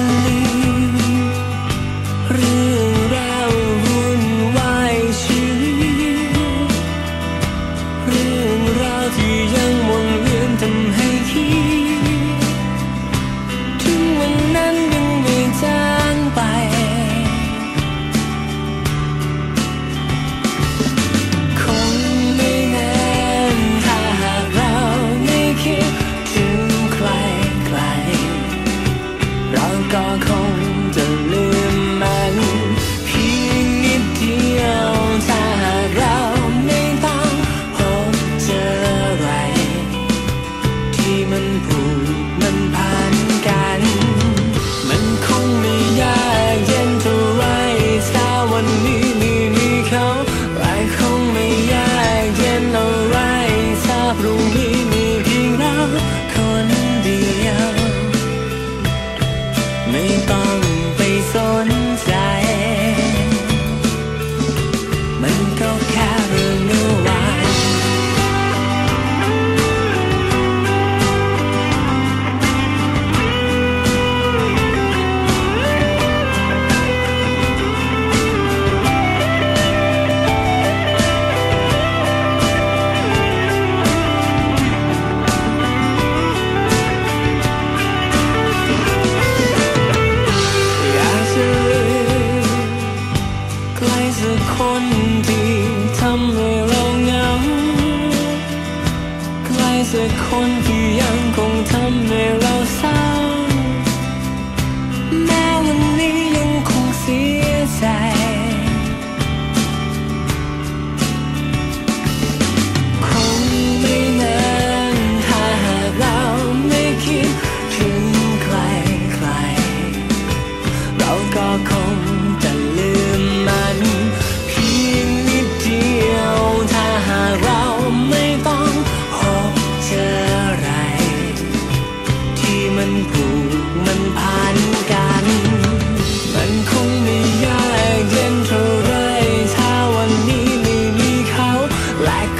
believe มันผูกมันพันกัน มันคงไม่ยากเย็นเท่าไรถ้าวันนี้มีมีเขาลายคงไม่ยากเย็นเท่าไรถ้าพรุ่งนี้มีเพียงเราคนเดียว ไม่ต้องไปสนใจ คนดีทำให้เรางาใกล้สัคนที่ยัง like